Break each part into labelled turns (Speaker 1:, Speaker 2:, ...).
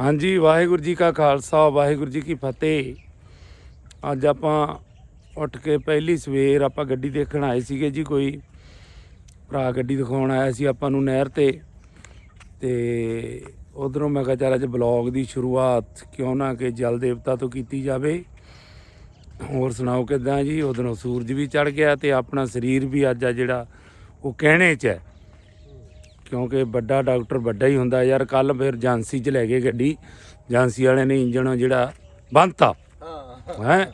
Speaker 1: ਹਾਂਜੀ, ਵਾਹਿਗੁਰੂ ਜੀ ਕਾ ਖਾਲਸਾ, ਵਾਹਿਗੁਰੂ ਜੀ ਕੀ ਫਤਿਹ। ਅੱਜ ਆਪਾਂ ਉੱਠ ਕੇ ਪਹਿਲੀ ਸਵੇਰ ਆਪਾਂ ਗੱਡੀ ਦੇਖਣ ਆਏ ਸੀਗੇ ਜੀ ਕੋਈ। ਭਰਾ ਗੱਡੀ ਦਿਖਾਉਣ ਆਇਆ ਸੀ ਆਪਾਂ ਨੂੰ ਨਹਿਰ ਤੇ। ਤੇ ਉਧਰੋਂ ਮੈਂ ਕਿਹਾ ਚੱਲ ਅੱਜ ਬਲੌਗ ਦੀ ਸ਼ੁਰੂਆਤ ਕਿਉਂ ਨਾ ਕਿ ਜਲ ਦੇਵਤਾ ਤੋਂ ਕੀਤੀ ਜਾਵੇ। ਹੋਰ ਸੁਣਾਓ ਕਿਦਾਂ ਜੀ? ਉਧਰੋਂ ਸੂਰਜ ਵੀ ਚੜ ਗਿਆ ਤੇ ਆਪਣਾ ਸਰੀਰ ਵੀ ਅੱਜ ਆ ਜਿਹੜਾ ਉਹ ਕਹਿਣੇ 'ਚ ਹੈ। ਕਿਉਂਕਿ ਵੱਡਾ ਡਾਕਟਰ ਵੱਡਾ ਹੀ ਹੁੰਦਾ ਯਾਰ ਕੱਲ ਫਿਰ ਏਜੰਸੀ 'ਚ ਲੈ ਗਏ ਗੱਡੀ। ਏਜੰਸੀ ਵਾਲੇ ਨੇ ਇੰਜਣ ਜਿਹੜਾ ਬੰਨਤਾ।
Speaker 2: ਹਾਂ।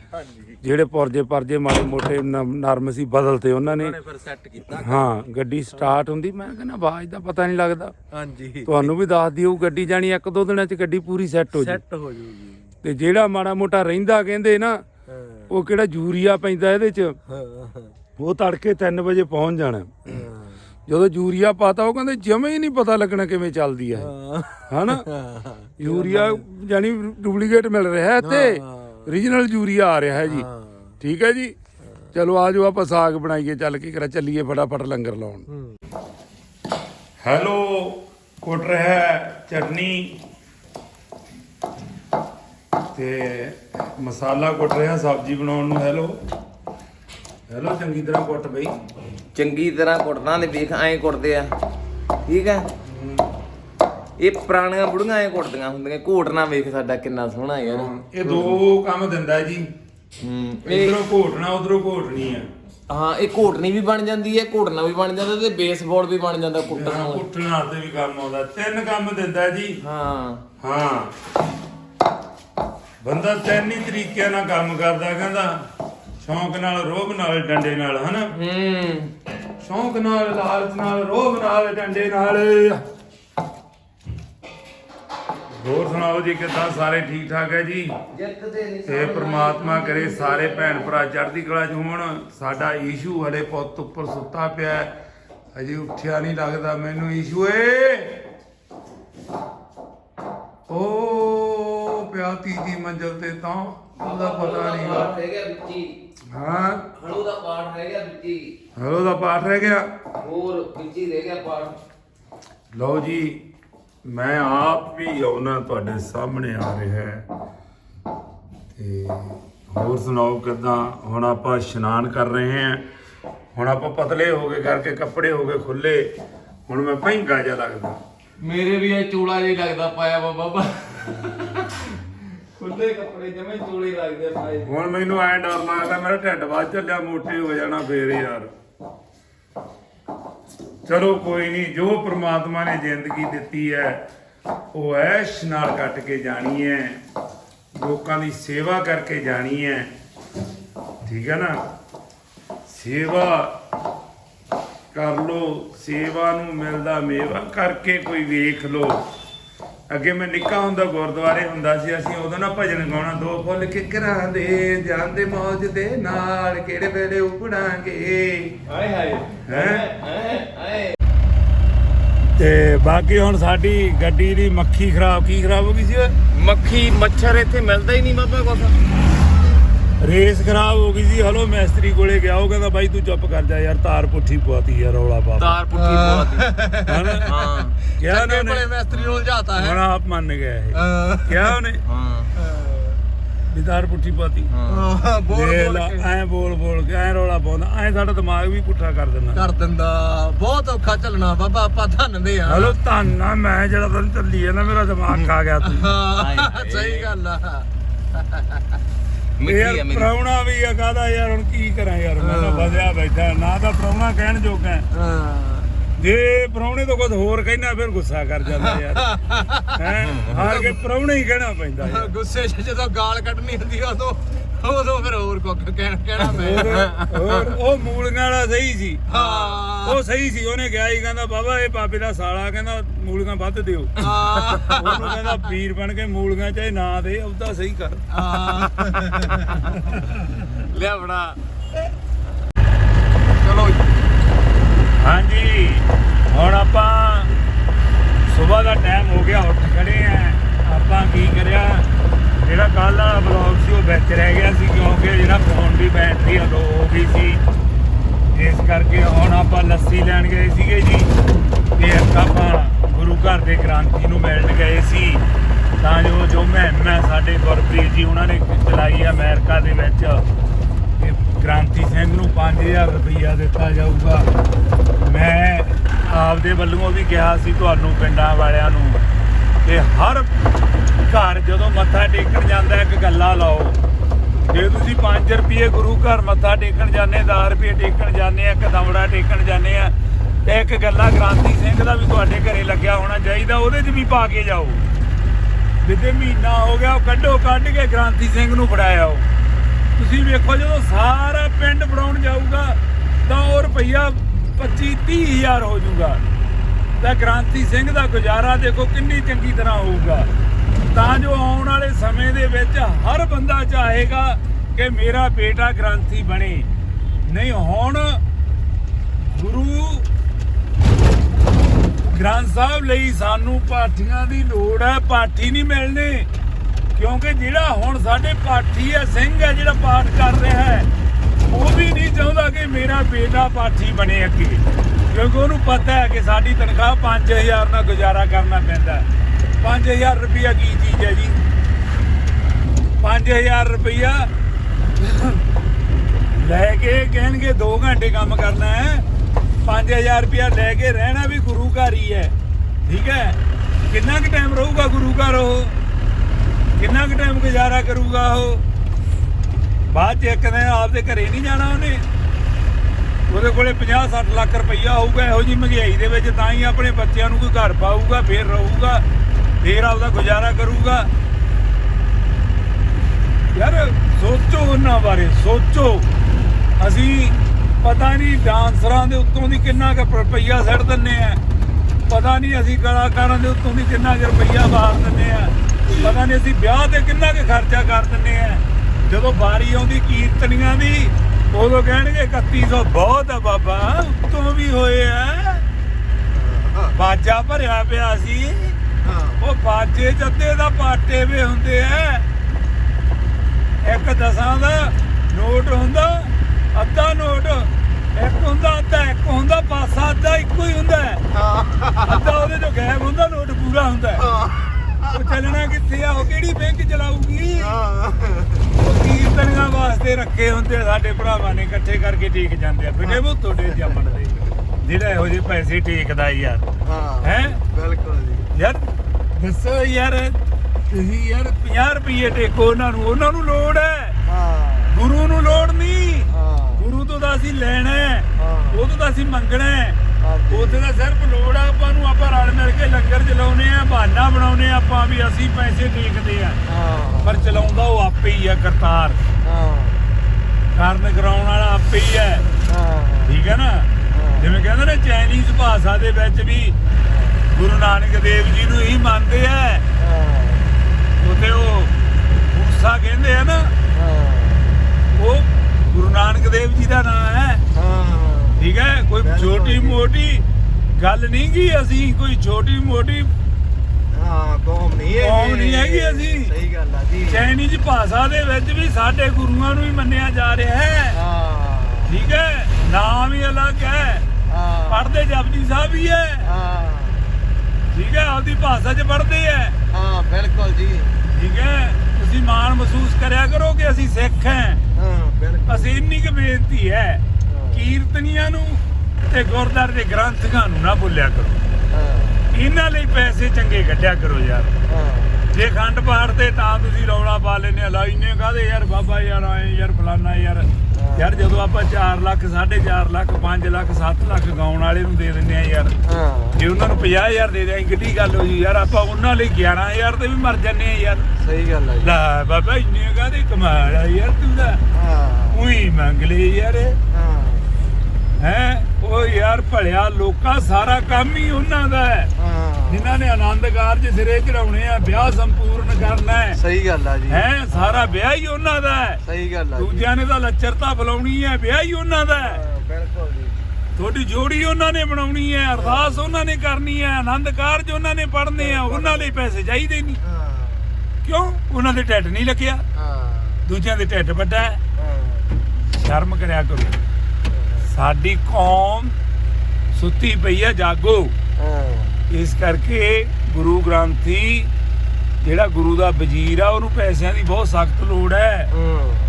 Speaker 1: ਜਿਹੜੇ ਪੁਰਜੇ ਪਰਜੇ ਮਾੜੇ ਮੋਟੇ ਨਰਮ ਸੀ ਬਦਲਤੇ ਉਹਨਾਂ ਨੇ।
Speaker 2: ਉਹਨੇ ਫਿਰ ਸੈੱਟ ਕੀਤਾ।
Speaker 1: ਹਾਂ ਗੱਡੀ ਸਟਾਰਟ ਹੁੰਦੀ। ਮੈਂ ਕਹਿੰਦਾ ਆਵਾਜ਼ ਦਾ ਪਤਾ ਨਹੀਂ ਲੱਗਦਾ।
Speaker 2: ਹਾਂਜੀ।
Speaker 1: ਤੁਹਾਨੂੰ ਵੀ ਦੱਸ ਦਿਓ ਗੱਡੀ ਜਾਣੀ ਇੱਕ ਦੋ ਦਿਨਾਂ 'ਚ ਗੱਡੀ ਪੂਰੀ ਸੈੱਟ ਹੋ ਜੂ।
Speaker 2: ਸੈੱਟ ਹੋ ਜੂਗੀ
Speaker 1: ਤੇ ਜਿਹੜਾ ਮਾੜਾ ਮੋਟਾ ਰਹਿੰਦਾ ਕਹਿੰਦੇ ਨਾ ਉਹ ਕਿਹੜਾ ਯੂਰੀਆ ਪੈਂਦਾ ਇਹਦੇ 'ਚ? ਉਹ ਤੜਕੇ 3 ਵਜੇ ਪਹੁੰਚ ਜਾਣਾ। ਜਦੋਂ ਯੂਰੀਆ ਪਾਤਾ ਉਹ ਕਹਿੰਦੇ ਜਮੇ ਹੀ ਨਹੀਂ ਪਤਾ ਲੱਗਣਾ ਕਿਵੇਂ ਚੱਲਦੀ ਹੈ। ਹਨਾ? ਯੂਰੀਆ ਜਾਨੀ ਡੁਪਲੀਕੇਟ ਮਿਲ ਰਿਹਾ ਹੈ
Speaker 2: ਹਾਂ।
Speaker 1: ਓਰੀਜਨਲ ਯੂਰੀਆ ਆ ਰਿਹਾ ਹੈ ਜੀ। ਠੀਕ ਹੈ ਜੀ? ਚਲੋ ਆਜੋ ਆਪਾਂ ਸਾਗ ਬਣਾਈਏ ਚੱਲ ਕੇ ਕਰਾ ਚੱਲੀਏ ਫਟਾਫਟ ਲੰਗਰ ਲਾਉਣ। ਹੈਲੋ ਕੁੱਟ ਰਿਹਾ ਚਟਨੀ। ਤੇ ਮਸਾਲਾ ਕੁੱਟ ਰਿਹਾ ਸਬਜ਼ੀ ਬਣਾਉਣ ਨੂੰ। ਹੈਲੋ। ਹੈਲੋ ਚੰਗੀ ਤਰ੍ਹਾਂ ਕੁੱਟ ਬਈ।
Speaker 3: ਚੰਗੀ ਤਰ੍ਹਾਂ ਕੁੱਟਣਾ ਤੇ ਵੇਖ ਐਂ ਕੁੱਟਦੇ ਆ। ਠੀਕ ਹੈ। ਇਹ ਪੁਰਾਣੀਆਂ ਬੁੜੀਆਂ ਐਂ ਕੁੱਟਦੀਆਂ ਹੁੰਦੀਆਂ। ਘੋਟਣਾ ਵੇਖ ਸਾਡਾ ਕਿੰਨਾ ਸੋਹਣਾ ਯਾਰ।
Speaker 1: ਇਹ ਦੋ ਕੰਮ ਦਿੰਦਾ ਜੀ।
Speaker 3: ਹੂੰ
Speaker 1: ਇਧਰੋਂ ਘੋਟਣਾ ਉਧਰੋਂ ਘੋਟਣੀ ਆ।
Speaker 3: ਹਾਂ ਇਹ ਘੋਟਣੀ ਵੀ ਬਣ ਜਾਂਦੀ ਹੈ ਘੋਟਣਾ ਵੀ ਬਣ ਜਾਂਦਾ ਤੇ ਬੇਸਬਾਲ ਵੀ ਬਣ ਜਾਂਦਾ ਕੁੱਟਣ ਨਾਲ।
Speaker 1: ਕੁੱਟਣਾ ਤੇ ਵੀ ਕੰਮ ਆਉਂਦਾ। ਤਿੰਨ ਕੰਮ ਦਿੰਦਾ ਜੀ।
Speaker 3: ਹਾਂ।
Speaker 1: ਹਾਂ। ਬੰਦਾ ਤਿੰਨ ਹੀ ਤਰੀਕਿਆਂ ਨਾਲ ਕੰਮ ਕਰਦਾ ਕਹਿੰਦਾ ਸ਼ੌਂਕ ਨਾਲ ਰੋਬ ਨਾਲ ਡੰਡੇ ਨਾਲ ਹਨਾ?
Speaker 3: ਹੂੰ।
Speaker 1: ਸ਼ੌਂਕ ਨਾਲ ਲਾਲਚ ਨਾਲ ਰੋਬ ਨਾਲ ਡੰਡੇ ਨਾਲ। ਹੋਰ ਸੁਣਾਓ ਜੀ ਕਿੱਦਾਂ? ਸਾਰੇ ਠੀਕ ਠਾਕ ਹੈ ਜੀ?
Speaker 3: ਜਿੱਤਦੇ ਨਹੀਂ
Speaker 1: ਤੇ ਪ੍ਰਮਾਤਮਾ ਕਰੇ ਸਾਰੇ ਭੈਣ ਭਰਾ ਚੜ੍ਹਦੀ ਕਲਾ 'ਚ ਹੋਣ। ਸਾਡਾ ਈਸ਼ੂ ਹਲੇ ਪੁੱਤ ਉੱਪਰ ਸੁੱਤਾ ਪਿਆ ਹੈ। ਅਜੇ ਉੱਠਿਆ ਨਹੀਂ ਲੱਗਦਾ ਮੈਨੂੰ ਈਸ਼ੂ ਏ ਓ ਪਿਆ ਤੀਜੀ ਮੰਜ਼ਲ ਤੇ ਤਾਂ ਉਹਦਾ ਪਤਾ ਨਹੀਂ। ਗਾ
Speaker 3: ਰਹਿ ਗਿਆ ਵਿੱਚੀ
Speaker 1: ਹਾਂ।
Speaker 3: ਹਲੋ ਦਾ ਪਾਠ ਰਹਿ ਗਿਆ ਵਿੱਚੀ
Speaker 1: ਹਲੋ ਦਾ ਪਾਠ ਰਹਿ ਗਿਆ।
Speaker 3: ਹੋਰ ਵਿੱਚੀ ਰਹਿ ਗਿਆ ਪਾਠ।
Speaker 1: ਲਓ ਜੀ ਮੈਂ ਆਪ ਵੀ ਆਉਣਾ ਤੁਹਾਡੇ ਸਾਹਮਣੇ ਆ ਰਿਹਾ ਹੈ। ਤੇ ਹੋਰ ਸੁਣਾਓ ਕਿਦਾਂ? ਹੁਣ ਆਪਾਂ ਇਸ਼ਨਾਨ ਕਰ ਰਹੇ ਹਾਂ। ਹੁਣ ਆਪਾਂ ਪਤਲੇ ਹੋ ਗਏ ਕਰਕੇ ਕੱਪੜੇ ਹੋ ਗਏ ਖੁੱਲੇ ਹੁਣ ਮੈਂ ਭੈਂਗਾ ਜਿਹਾ ਲੱਗਦਾ।
Speaker 3: ਮੇਰੇ ਵੀ ਇਹ ਚੋਲਾ ਜਿਹਾ ਲੱਗਦਾ ਪਾਇਆ ਵਾ ਬਾਬਾ। ਖੁੱਲੇ ਕੱਪੜੇ ਜਮੇ ਚੋਲੇ ਲੱਗਦੇ ਪਾਏ
Speaker 1: ਹੁਣ ਮੈਨੂੰ ਐ ਡਰ ਲੱਗਦਾ, ਮੇਰਾ ਢਿੱਡ ਵੱਧ ਚੱਲਿਆ, ਮੋਟੇ ਹੋ ਜਾਣਾ ਫੇਰ ਯਾਰ। ਚਲੋ ਕੋਈ ਨਹੀਂ ਜੋ ਪ੍ਰਮਾਤਮਾ ਨੇ ਜ਼ਿੰਦਗੀ ਦਿੱਤੀ ਹੈ, ਉਹ ਐਸ਼ ਨਾਲ ਕੱਟ ਕੇ ਜਾਣੀ ਹੈ। ਲੋਕਾਂ ਦੀ ਸੇਵਾ ਕਰਕੇ ਜਾਣੀ ਹੈ। ਠੀਕ ਹੈ ਨਾ? ਸੇਵਾ ਕਰ ਲੋ ਸੇਵਾ ਨੂੰ ਮਿਲਦਾ ਮੇਵਾ ਕਰਕੇ ਕੋਈ ਵੇਖ ਲੋ ਅੱਗੇ ਮੈਂ ਨਿੱਕਾ ਹੁੰਦਾ ਗੁਰਦੁਆਰੇ ਹੁੰਦਾ ਸੀ ਅਸੀਂ ਉਦੋਂ ਨਾ ਭਜਨ ਗਾਉਣਾ ਦੋ ਫੁੱਲ ਕਿਕਰਾਂ ਦੇ ਜਾਂਦੇ ਮੌਜ ਦੇ ਨਾਲ ਕਿਹੜੇ ਵੇਲੇ ਉਪੜਾਂਗੇ?
Speaker 3: ਹਾਏ ਹਾਏ।
Speaker 1: ਹੈ?
Speaker 3: ਹਾਏ
Speaker 1: ਤੇ ਬਾਕੀ ਹੁਣ ਸਾਡੀ ਗੱਡੀ ਦੀ ਮੱਖੀ ਖਰਾਬ ਕੀ ਖਰਾਬ ਹੋ ਗਈ ਸੀ ਓਏ?
Speaker 3: ਮੱਖੀ ਮੱਛਰ ਇੱਥੇ ਮਿਲਦਾ ਹੀ ਨਹੀਂ ਬਾਬਾ ਕੁਛ।
Speaker 1: ਰੇਸ ਖਰਾਬ ਹੋ ਗਈ ਸੀ ਹਲੋ ਮੈਸਤਰੀ ਕੋਲੇ ਗਿਆ ਉਹ ਕਹਿੰਦਾ ਬਾਈ ਤੂੰ ਚੁੱਪ ਕਰ ਜਾ ਯਾਰ ਤਾਰ ਪੁੱਠੀ ਪਵਾਤੀ ਯਾਰ ਰੌਲਾ ਪਾ
Speaker 3: ਤਾਰ ਪੁੱਠੀ ਪਵਾਤੀ? ਹਾਂ।
Speaker 1: ਕਿਹਾ ਉਹਨੇ
Speaker 2: ਮੈਸਤਰੀ ਨੂੰ ਜਾਤਾ ਹੈ।
Speaker 1: ਹੁਣ ਆਪ ਮੰਨ ਗਿਆ ਇਹ।
Speaker 2: ਹਾਂ।
Speaker 1: ਕਿਹਾ ਉਹਨੇ?
Speaker 3: ਹਾਂ।
Speaker 1: ਵੀ ਤਾਰ ਪੁੱਠੀ ਪਵਾਤੀ।
Speaker 3: ਹਾਂ।
Speaker 2: ਬੋਲ
Speaker 1: ਦੇਖ
Speaker 2: ਬੋਲ
Speaker 1: ਲਾ,
Speaker 2: ਕੇ।
Speaker 1: ਐਂ ਬੋਲ ਬੋਲ ਕੇ ਐਂ ਰੌਲਾ ਪਾਉਂਦਾ ਐਂ ਸਾਡਾ ਦਿਮਾਗ ਵੀ ਪੁੱਠਾ ਕਰ ਦਿੰਦਾ।
Speaker 2: ਕਰ ਦਿੰਦਾ। ਬਹੁਤ ਔਖਾ ਚੱਲਣਾ ਬਾਬਾ ਆਪਾਂ ਧੰਨਦੇ ਆ
Speaker 1: ਹਲੋ ਧੰਨਾ ਮੈਂ ਜਿਹੜਾ ਤੈਨੂੰ ਚੱਲੀ ਜਾਂਦਾ ਮੇਰਾ ਦਿਮਾਗ ਖਾ ਗਿਆ ਤੂੰ।
Speaker 2: ਹਾਂ ਸਹੀ ਗੱਲ ਆ।
Speaker 3: ਮਿੱਠੀ ਆ
Speaker 1: ਯਾਰ
Speaker 3: ਮੇਰੀ।
Speaker 1: ਪ੍ਰਾਹੁਣਾ ਵੀ ਆ ਕਾਹਦਾ ਯਾਰ ਹੁਣ ਕੀ ਕਰਾਂ ਯਾਰ? ਮੈਂ ਤਾਂ ਵਧਿਆ ਬੈਠਾ ਨਾ ਤਾਂ ਪ੍ਰਾਹੁਣਾ ਕਹਿਣ ਜੋਗਾ ਹੈ।
Speaker 2: ਹਾਂ।
Speaker 1: ਜੇ ਪ੍ਰਾਹੁਣੇ ਤੋਂ ਕੁਝ ਹੋਰ ਕਹਿਣਾ ਫਿਰ ਗੁੱਸਾ ਕਰ ਜਾਂਦਾ ਯਾਰ। ਹੈ? ਹਾਰ ਕੇ ਪ੍ਰਾਹੁਣਾ ਹੀ ਕਹਿਣਾ ਪੈਂਦਾ ਯਾਰ।
Speaker 2: ਗੁੱਸੇ 'ਚ ਜਦੋਂ ਗਾਲ ਕੱਢਣੀ ਹੁੰਦੀ ਆ ਉਦੋਂ ਉਦੋਂ ਫਿਰ ਹੋਰ ਕੁੱਖ ਕਹਿਣਾ ਕਹਿਣਾ ਪੈਂਦਾ
Speaker 1: ਹੋਰ ਹੋਰ ਉਹ ਮੂਲੀਆਂ ਵਾਲਾ ਸਹੀ ਸੀ।
Speaker 2: ਹਾਂ।
Speaker 1: ਉਹ ਸਹੀ ਸੀ ਉਹਨੇ ਕਿਹਾ ਹੀ ਕਹਿੰਦਾ ਬਾਬਾ ਇਹ ਬਾਬੇ ਦਾ ਸਾਲਾ ਕਹਿੰਦਾ ਮੂਲੀਆਂ ਵੱਧ ਦਿਓ।
Speaker 2: ਹਾਂ।
Speaker 1: ਉਹਨੂੰ ਕਹਿੰਦਾ ਪੀਰ ਬਣ ਕੇ ਮੂਲੀਆਂ ਚਾਹੇ ਨਾ ਦੇ ਉਹਦਾ ਸਹੀ ਕਰ।
Speaker 2: ਹਾਂ।
Speaker 3: ਲਿਆ ਬੜਾ
Speaker 2: ਚਲੋ
Speaker 1: ਹਾਂਜੀ ਹੁਣ ਆਪਾਂ ਸਵੇਰ ਦਾ ਟਾਈਮ ਹੋ ਗਿਆ ਉੱਠ ਖੜੇ ਆ। ਆਪਾਂ ਕੀ ਕਰਿਆ? ਜਿਹੜਾ ਕੱਲ ਵਾਲਾ ਬਲੌਗ ਸੀ, ਉਹ ਵਿੱਚ ਰਹਿ ਗਿਆ ਸੀ ਕਿਉਂਕਿ ਜਿਹੜਾ ਫੋਨ ਦੀ ਬੈਟਰੀ ਆ ਲੋ ਹੋ ਗਈ ਸੀ। ਇਸ ਕਰਕੇ ਹੁਣ ਆਪਾਂ ਲੱਸੀ ਲੈਣ ਗਏ ਸੀਗੇ ਜੀ ਤੇ ਆਪਾਂ ਗੁਰੂ ਘਰ ਦੇ ਕ੍ਰਾਂਤੀ ਨੂੰ ਮਿਲਣ ਗਏ ਸੀ। ਤਾਂ ਸਾਡੇ ਗੁਰਪ੍ਰੀਤ ਜੀ ਉਹਨਾਂ ਨੇ ਚਲਾਈ ਆ ਅਮਰੀਕਾ ਦੇ ਵਿੱਚ। ਕਿ ਗ੍ਰਾਂਤੀ ਸਿੰਘ ਨੂੰ 5000 ਰੁਪਈਆ ਦਿੱਤਾ ਜਾਊਗਾ। ਮੈਂ ਆਪਦੇ ਵੱਲੋਂ ਵੀ ਕਿਹਾ ਸੀ ਤੁਹਾਨੂੰ ਪਿੰਡਾਂ ਵਾਲਿਆਂ ਨੂੰ ਕਿ ਹਰ ਘਰ ਜਦੋਂ ਮੱਥਾ ਟੇਕਣ ਜਾਂਦਾ, ਇੱਕ ਗੱਲਾ ਲਾਓ। ਜੇ ਤੁਸੀਂ 5 ਰੁਪਏ ਗੁਰੂ ਘਰ ਮੱਥਾ ਟੇਕਣ ਜਾਂਦੇ 10 ਰੁਪਏ ਟੇਕਣ ਜਾਂਦੇ ਆ, ਇੱਕ ਦਮੜਾ ਟੇਕਣ ਜਾਂਦੇ ਆ, ਤੇ ਇੱਕ ਗੱਲਾ ਗ੍ਰਾਂਤੀ ਸਿੰਘ ਦਾ ਵੀ ਤੁਹਾਡੇ ਘਰੇ ਲੱਗਿਆ ਹੋਣਾ ਚਾਹੀਦਾ, ਉਹਦੇ 'ਚ ਵੀ ਪਾ ਕੇ ਜਾਓ। ਜਿੱਦੇ ਮਹੀਨਾ ਹੋ ਗਿਆ, ਉਹ ਕੱਢੋ ਕੱਢ ਕੇ ਗ੍ਰਾਂਤੀ ਸਿੰਘ ਨੂੰ ਫੜਾਇਆ ਉਹ। ਤੁਸੀਂ ਵੇਖੋ, ਜਦੋਂ ਸਾਰਾ ਪਿੰਡ ਫੜਾਉਣ ਜਾਊਗਾ, ਤਾਂ ਉਹ ਰੁਪਈਆ 25 30000 ਹੋ ਜਾਊਗਾ। ਤਾਂ ਗ੍ਰਾਂਤੀ ਸਿੰਘ ਦਾ ਗੁਜ਼ਾਰਾ ਦੇਖੋ ਕਿੰਨੀ ਚੰਗੀ ਤਰ੍ਹਾਂ ਹੋਊਗਾ। ਤਾਂ ਜੋ ਆਉਣ ਵਾਲੇ ਸਮੇਂ ਦੇ ਵਿੱਚ ਹਰ ਬੰਦਾ ਚਾਹੇਗਾ ਕਿ ਮੇਰਾ ਬੇਟਾ ਗ੍ਰੰਥੀ ਬਣੇ। ਨਹੀਂ, ਹੁਣ ਗੁਰੂ ਗ੍ਰੰਥ ਸਾਹਿਬ ਲਈ ਸਾਨੂੰ ਪਾਠੀਆਂ ਦੀ ਲੋੜ ਹੈ, ਪਾਠੀ ਨਹੀਂ ਮਿਲਣੇ। ਕਿਉਂਕਿ ਜਿਹੜਾ ਹੁਣ ਸਾਡੇ ਪਾਠੀ ਹੈ, ਸਿੰਘ ਹੈ, ਜਿਹੜਾ ਪਾਠ ਕਰ ਰਿਹਾ ਹੈ, ਉਹ ਵੀ ਨਹੀਂ ਚਾਹੁੰਦਾ ਕਿ ਮੇਰਾ ਬੇਟਾ ਪਾਠੀ ਬਣੇ ਅੱਗੇ। ਕਿਉਂਕਿ ਉਹਨੂੰ ਪਤਾ ਹੈ ਕਿ ਸਾਡੀ ਤਨਖਾਹ 5000 ਨਾਲ ਗੁਜ਼ਾਰਾ ਕਰਨਾ ਪੈਂਦਾ 5000 ਰੁਪਇਆ ਕੀ ਚੀਜ਼ ਹੈ ਜੀ? 5000 ਰੁਪਇਆ ਲੈ ਕੇ ਕਹਿਣਗੇ 2 ਘੰਟੇ ਕੰਮ ਕਰਨਾ ਹੈ। 5000 ਰੁਪਇਆ ਲੈ ਕੇ ਰਹਿਣਾ ਵੀ ਗੁਰੂ ਘਰ ਹੀ ਹੈ। ਠੀਕ ਹੈ? ਕਿੰਨਾ ਕੁ ਟਾਈਮ ਰਹੂਗਾ ਗੁਰੂ ਘਰ ਉਹ? ਕਿੰਨਾ ਕੁ ਟਾਈਮ ਗੁਜ਼ਾਰਾ ਕਰੂਗਾ ਉਹ? ਬਾਅਦ ਚ ਇੱਕ ਦਿਨ ਆਪਦੇ ਘਰੇ ਨਹੀਂ ਜਾਣਾ ਉਹਨੇ। ਉਹਦੇ ਕੋਲੇ 50 60 ਲੱਖ ਰੁਪਈਆ ਹੋਊਗਾ, ਇਹੋ ਜੀ ਮਹਿੰਗਾਈ ਦੇ ਵਿੱਚ ਤਾਂ ਹੀ ਆਪਣੇ ਬੱਚਿਆਂ ਨੂੰ ਕੋਈ ਘਰ ਪਾਊਗਾ, ਫੇਰ ਰਹੂਗਾ। ਫੇਰ ਆਪਦਾ ਗੁਜ਼ਾਰਾ ਕਰੂਗਾ। ਯਾਰ ਸੋਚੋ ਉਹਨਾਂ ਬਾਰੇ ਸੋਚੋ। ਅਸੀਂ ਪਤਾ ਨਹੀਂ ਡਾਂਸਰਾਂ ਦੇ ਉੱਤੋਂ ਦੀ ਕਿੰਨਾ ਕੁ ਰੁਪਈਆ ਸੱਟ ਦਿੰਨੇ ਆ। ਪਤਾ ਨਹੀਂ ਅਸੀਂ ਕਲਾਕਾਰਾਂ ਦੇ ਉੱਤੋਂ ਦੀ ਕਿੰਨਾ ਕੁ ਰੁਪਈਆ ਵਾਰ ਦਿੰਨੇ ਆ। ਪਤਾ ਨਹੀਂ ਅਸੀਂ ਵਿਆਹ ਤੇ ਕਿੰਨਾ ਕੁ ਖਰਚਾ ਕਰ ਦਿੰਨੇ ਆ। ਜਦੋਂ ਵਾਰੀ ਆਉਂਦੀ ਕੀਰਤਨੀਆਂ ਦੀ ਉਦੋਂ ਕਹਿਣਗੇ 3100 ਬਹੁਤ ਆ ਬਾਬਾ ਉੱਤੋਂ ਵੀ ਹੋਏ ਆ। ਬਾਜਾ ਭਰਿਆ ਪਿਆ ਸੀ। ਉਹ ਬਾਜੇ ਜੱਦੇ ਦਾ ਪਾਟੇ ਵੇ ਹੁੰਦੇ ਐ ਇੱਕ ਦਸਾਂ ਦਾ ਨੋਟ ਹੁੰਦਾ ਅੱਧਾ ਨੋਟ ਇੱਕ ਹੁੰਦਾ ਅੱਧਾ ਇੱਕ ਹੁੰਦਾ ਪਾਸਾ ਅੱਧਾ ਇੱਕੋ ਹੀ ਹੁੰਦਾ। ਹੈ। ਅੱਧਾ ਉਹਦੇ ਚੋਂ ਗਾਇਬ ਹੁੰਦਾ ਨੋਟ ਪੂਰਾ ਹੁੰਦਾ। ਹੈ। ਉਹ ਚੱਲਣਾ ਕਿੱਥੇ ਆ? ਉਹ ਕਿਹੜੀ ਬੈਂਕ ਚਲਾਊਗੀ? ਉਹ ਕੀਰਤਨੀਆਂ ਵਾਸਤੇ ਰੱਖੇ ਹੁੰਦੇ ਸਾਡੇ ਭਰਾਵਾਂ ਨੇ ਇਕੱਠੇ ਕਰਕੇ ਟੇਕ ਜਾਂਦੇ ਆ। ਬਿਨੇ ਉਹ ਤੁਹਾਡੇ ਜੰਮਣ ਦੇ। ਜਿਹੜਾ ਇਹੋ ਜਿਹੇ ਪੈਸੇ ਟੇਕਦਾ ਯਾਰ।
Speaker 2: ਹਾਂ
Speaker 1: ਹੈ?
Speaker 2: ਬਿਲਕੁਲ ਜੀ।
Speaker 1: ਯਾਰ ਦੱਸੋ ਯਾਰ ਤੁਸੀਂ ਯਾਰ 50 ਰੁਪਏ ਟੇਕੋ ਉਹਨਾਂ ਨੂੰ ਉਹਨਾਂ ਨੂੰ ਲੋੜ ਹੈ।
Speaker 2: ਹਾਂ।
Speaker 1: ਗੁਰੂ ਨੂੰ ਲੋੜ ਨਹੀਂ
Speaker 2: ਹਾਂ।
Speaker 1: ਗੁਰੂ ਤੋਂ ਤਾਂ ਅਸੀਂ ਲੈਣਾ ਹੈ।
Speaker 2: ਹਾਂ।
Speaker 1: ਉਹ ਤੋਂ ਤਾਂ ਅਸੀਂ ਮੰਗਣਾ ਹੈ।
Speaker 2: ਹਾਂਜੀ।
Speaker 1: ਉੱਥੇ ਤਾਂ ਸਿਰਫ ਲੋੜ ਆ ਆਪਾਂ ਨੂੰ ਆਪਾਂ ਰਲ ਮਿਲ ਕੇ ਲੰਗਰ ਚਲਾਉਨੇ ਆ ਬਹਾਨਾ ਬਣਾਉਨੇ ਆ ਆਪਾਂ ਵੀ ਅਸੀਂ ਪੈਸੇ ਟੇਕਦੇ ਆ।
Speaker 2: ਹਾਂ।
Speaker 1: ਪਰ ਚਲਾਉਂਦਾ ਉਹ ਆਪੇ ਹੀ ਆ ਕਰਤਾਰ।
Speaker 2: ਹਾਂ।
Speaker 1: ਕਾਰਨ ਕਰਾਉਣ ਵਾਲਾ ਆਪੇ ਹੀ ਹੈ।
Speaker 2: ਹਾਂ।
Speaker 1: ਠੀਕ ਹੈ ਨਾ? ਜਿਵੇਂ ਕਹਿੰਦੇ ਨੇ ਚਾਈਨੀਜ਼ ਭਾਸ਼ਾ ਦੇ ਵਿੱਚ ਵੀ ਗੁਰੂ ਨਾਨਕ ਦੇਵ ਜੀ ਨੂੰ ਹੀ ਮੰਨਦੇ ਆ ਉਥੇ ਉਹ ਮੂਸਾ ਕਹਿੰਦੇ ਆ ਨਾ ਉਹ ਗੁਰੂ ਨਾਨਕ ਦੇਵ ਜੀ ਦਾ ਨਾਮ ਹੈ। ਠੀਕ ਹੈ? ਕੋਈ ਛੋਟੀ। ਮੋਟੀ ਗੱਲ ਨਹੀਂ ਗੀ ਅਸੀਂ ਕੋਈ ਛੋਟੀ ਮੋਟੀ
Speaker 2: ਹਾਂ ਕੌਮ ਨਹੀਂ ਹੈ
Speaker 1: ਕੌਮ ਨਹੀਂ ਹੈਗੀ ਅਸੀਂ।
Speaker 2: ਸਹੀ ਗੱਲ ਆ ਜੀ।
Speaker 1: ਚਾਈਨੀਜ਼ ਭਾਸ਼ਾ ਦੇ ਵਿੱਚ ਵੀ ਸਾਡੇ ਗੁਰੂਆਂ ਨੂੰ ਹੀ ਮੰਨਿਆ ਜਾ ਰਿਹਾ ਹੈ।
Speaker 2: ਹਾਂ।
Speaker 1: ਠੀਕ ਹੈ? ਨਾਮ ਹੀ ਅਲੱਗ ਹੈ।
Speaker 2: ਹਾਂ।
Speaker 1: ਪੜ੍ਹਦੇ ਜਪਜੀ ਸਾਹਿਬ ਹੀ ਹੈ।
Speaker 2: ਹਾਂ।
Speaker 1: ਠੀਕ ਹੈ? ਆਪਦੀ ਭਾਸ਼ਾ 'ਚ ਪੜ੍ਹਦੇ ਹੈ।
Speaker 2: ਹਾਂ ਬਿਲਕੁਲ ਜੀ।
Speaker 1: ਠੀਕ ਹੈ? ਤੁਸੀਂ ਮਾਣ ਮਹਿਸੂਸ ਕਰਿਆ ਕਰੋ ਕਿ ਅਸੀਂ ਸਿੱਖ ਹਾਂ।
Speaker 2: ਹਾਂ ਬਿਲਕੁਲ।
Speaker 1: ਅਸੀਂ ਇੰਨੀ ਕੁ ਬੇਨਤੀ ਹੈ ਕੀਰਤਨੀਆਂ ਨੂੰ ਤੇ ਗੁਰਦਾਰ ਦੇ ਗ੍ਰੰਥਾਂ ਨੂੰ ਨਾ ਭੁੱਲਿਆ ਕਰੋ।
Speaker 2: ਹਾਂ।
Speaker 1: ਇਹਨਾਂ ਲਈ ਪੈਸੇ ਚੰਗੇ ਕੱਢਿਆ ਕਰੋ ਯਾਰ।
Speaker 2: ਹਾਂ।
Speaker 1: ਜੇ ਖੰਡ ਪਾਠ ਤੇ ਤਾਂ ਤੁਸੀਂ ਰੌਲਾ ਪਾ ਲੈਨੇ ਆ ਲਾਈਨੇ ਕਾਹਦੇ ਯਾਰ ਬਾਬਾ ਯਾਰ ਆਏ ਯਾਰ ਫਲਾਨਾ ਯਾਰ। ਯਾਰ ਜਦੋਂ ਆਪਾਂ 4 ਲੱਖ 4.5 ਲੱਖ 5 ਲੱਖ 7 ਲੱਖ ਗਾਉਣ ਵਾਲੇ ਨੂੰ ਦੇ ਦਿੰਨੇ ਆ ਯਾਰ। ਜੇ ਉਹਨਾਂ ਨੂੰ 50000 ਦੇ ਦਿਆਂ ਕਿੱਡੀ ਗੱਲ ਹੋਈ ਯਾਰ ਆਪਾਂ ਉਹਨਾਂ ਲਈ 11000 ਤੇ ਵੀ ਮਰ ਜੰਨੇ ਆ ਯਾਰ।
Speaker 2: ਸਹੀ ਗੱਲ ਆ ਜੀ।
Speaker 1: ਲੈ ਬਾਬਾ ਇੰਨੇ ਕਾਹਦੇ ਕਮਾਲ ਆ ਯਾਰ ਤੂੰ ਦਾ
Speaker 2: ਹਾਂ।
Speaker 1: ਉਹੀ ਮੰਗ ਲਈ ਯਾਰ
Speaker 2: ਹਾਂ।
Speaker 1: ਹੈ? ਉਹ ਯਾਰ ਭਲਿਆ ਲੋਕਾਂ ਸਾਰਾ ਕੰਮ ਹੀ ਉਹਨਾਂ ਦਾ ਹੈ।
Speaker 2: ਹਾਂ।
Speaker 1: ਜਿਨ੍ਹਾਂ ਨੇ ਆਨੰਦ ਕਾਰਜ ਸਿਰੇ ਚੜਾਉਣੇ ਆ ਵਿਆਹ ਸੰਪੂਰਨ ਕਰਨਾ ਹੈ।
Speaker 2: ਸਹੀ ਗੱਲ ਆ ਜੀ।
Speaker 1: ਹੈ? ਸਾਰਾ ਵਿਆਹ ਹੀ ਉਹਨਾਂ ਦਾ ਹੈ।
Speaker 2: ਸਹੀ ਗੱਲ ਆ ਜੀ।
Speaker 1: ਦੂਜਿਆਂ ਨੇ ਤਾਂ ਲੱਚਰਤਾ ਬੁਲਾਉਣੀ ਹੈ ਵਿਆਹ ਹੀ ਉਹਨਾਂ ਦਾ ਹੈ।
Speaker 2: ਹਾਂ, ਬਿਲਕੁਲ ਜੀ।
Speaker 1: ਤੁਹਾਡੀ ਜੋੜੀ ਉਹਨਾਂ ਨੇ ਬਣਾਉਣੀ ਹੈ ਅਰਦਾਸ ਉਹਨਾਂ ਨੇ ਕਰਨੀ ਹੈ ਆਨੰਦ ਕਾਰਜ ਉਹਨਾਂ ਨੇ ਪੜ੍ਹਨੇ ਆ ਉਹਨਾਂ ਲਈ ਪੈਸੇ ਚਾਹੀਦੇ ਨਹੀਂ। ਕਿਉਂ? ਉਹਨਾਂ ਦੇ ਢਿੱਡ ਨਹੀਂ ਲੱਗਿਆ। ਦੂਜਿਆਂ ਦੇ ਢਿੱਡ ਵੱਡਾ ਹੈ। ਸ਼ਰਮ ਕਰਿਆ ਕਰੋ। ਸਾਡੀ ਕੌਮ ਸੁੱਤੀ ਪਈ ਹੈ ਜਾਗੋ। ਇਸ ਕਰਕੇ ਗੁਰੂ ਗ੍ਰੰਥੀ ਜਿਹੜਾ ਗੁਰੂ ਦਾ ਵਜ਼ੀਰ ਆ ਉਹਨੂੰ ਪੈਸਿਆਂ ਦੀ ਬਹੁਤ ਸਖਤ ਲੋੜ ਹੈ।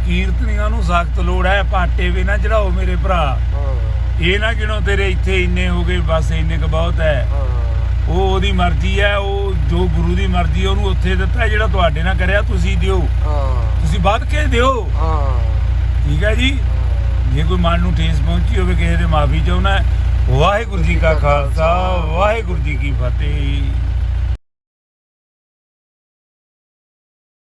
Speaker 1: ਕੀਰਤਨੀਆਂ ਨੂੰ ਸਖਤ ਲੋੜ ਹੈ। ਪਾਟੇ ਵੀ ਨਾ ਚੜਾਓ ਮੇਰੇ ਭਰਾ। ਇਹ ਨਾ ਗਿਣੋ ਤੇਰੇ ਇੱਥੇ ਇੰਨੇ ਹੋ ਗਏ ਬਸ ਇੰਨੇ ਕ ਬਹੁਤ
Speaker 2: ਹੈ।
Speaker 1: ਉਹ ਉਹਦੀ ਮਰਜ਼ੀ ਹੈ ਉਹ ਜੋ ਗੁਰੂ ਦੀ ਮਰਜ਼ੀ ਹੈ ਉਹਨੂੰ ਉੱਥੇ ਦਿੱਤਾ ਜਿਹੜਾ ਤੁਹਾਡੇ ਨਾਲ ਕਰਿਆ ਤੁਸੀਂ ਦਿਓ।
Speaker 2: ਹਾਂ।
Speaker 1: ਤੁਸੀਂ ਵੱਧ ਕੇ ਦਿਓ।
Speaker 2: ਹਾਂ।
Speaker 1: ਠੀਕ ਹੈ ਜੀ? ਜੇ ਕੋਈ ਮਨ ਨੂੰ ਠੇਸ ਪਹੁੰਚੀ ਹੋਵੇ ਕਿਸੇ ਦੇ ਮਾਫੀ ਚਾਹੁੰਦਾ ਵਾਹਿਗੁਰੂ ਜੀ ਕਾ ਖਾਲਸਾ। ਵਾਹਿਗੁਰੂ ਜੀ ਕੀ ਫਤਿਹ।